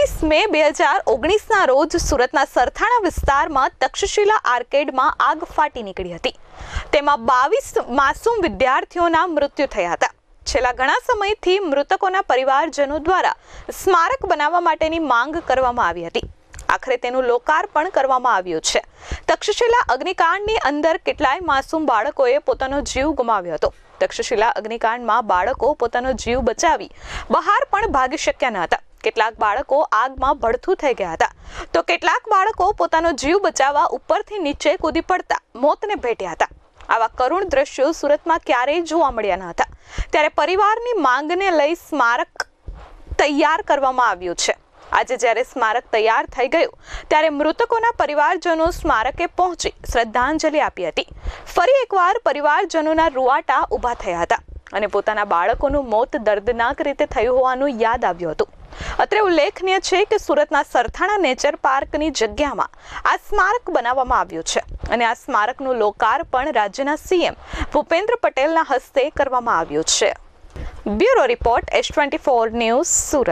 બાવીસ મે બે હજાર ઓગણીસના રોજ સુરતના સરથાણા વિસ્તારમાં તક્ષશિલા આર્કેડમાં આગ ફાટી નીકળી હતી. તેમાં બાવીસ માસૂમ વિદ્યાર્થીઓના મૃત્યુ થયા હતા. છેલ્લા ઘણા સમયથી મૃતકોના પરિવારજનો દ્વારા સ્મારક બનાવવા માટેની માંગ કરવામાં આવી હતી. આખરે તેનું લોકાર્પણ કરવામાં આવ્યું છે. તક્ષશિલા અગ્નિકાંડની અંદર કેટલાય માસૂમ બાળકોએ પોતાનો જીવ ગુમાવ્યો હતો. તક્ષશિલા અગ્નિકાંડમાં બાળકો પોતાનો જીવ બચાવી બહાર પણ ભાગી શક્યા ન હતા. કેટલાક બાળકો આગમાં ભડથું થઈ ગયા હતા. તો કેટલાક બાળકો પોતાનો જીવ બચાવવા ઉપરથી નીચે કૂદી પડતા, મોતને ભેટ્યા હતા. આવા કરુણ દ્રશ્યો સુરતમાં ક્યારેય જોવા મળ્યા ન હતા. ત્યારે પરિવારની માંગને લઈ સ્મારક તૈયાર કરવામાં આવ્યું છે. આજે જ્યારે સ્મારક તૈયાર થઈ ગયું, ત્યારે મૃતકોના પરિવારજનો સ્મારકે પહોંચી શ્રદ્ધાંજલિ આપી હતી. ફરી એકવાર પરિવારજનોના રૂવાટા ઊભા થયા હતા અને પોતાના બાળકોનું મોત દર્દનાક રીતે થયું હોવાનું યાદ આવ્યું હતું. અત્રે ઉલ્લેખનીય છે કે સુરતના સરથાણા નેચર પાર્કની જગ્યામાં આ સ્મારક બનાવવામાં આવ્યું છે અને આ સ્મારકનું લોકાર્પણ રાજ્યના સીએમ ભૂપેન્દ્ર પટેલના હસ્તે કરવામાં આવ્યું છે. Bureau report S twenty four news Surat.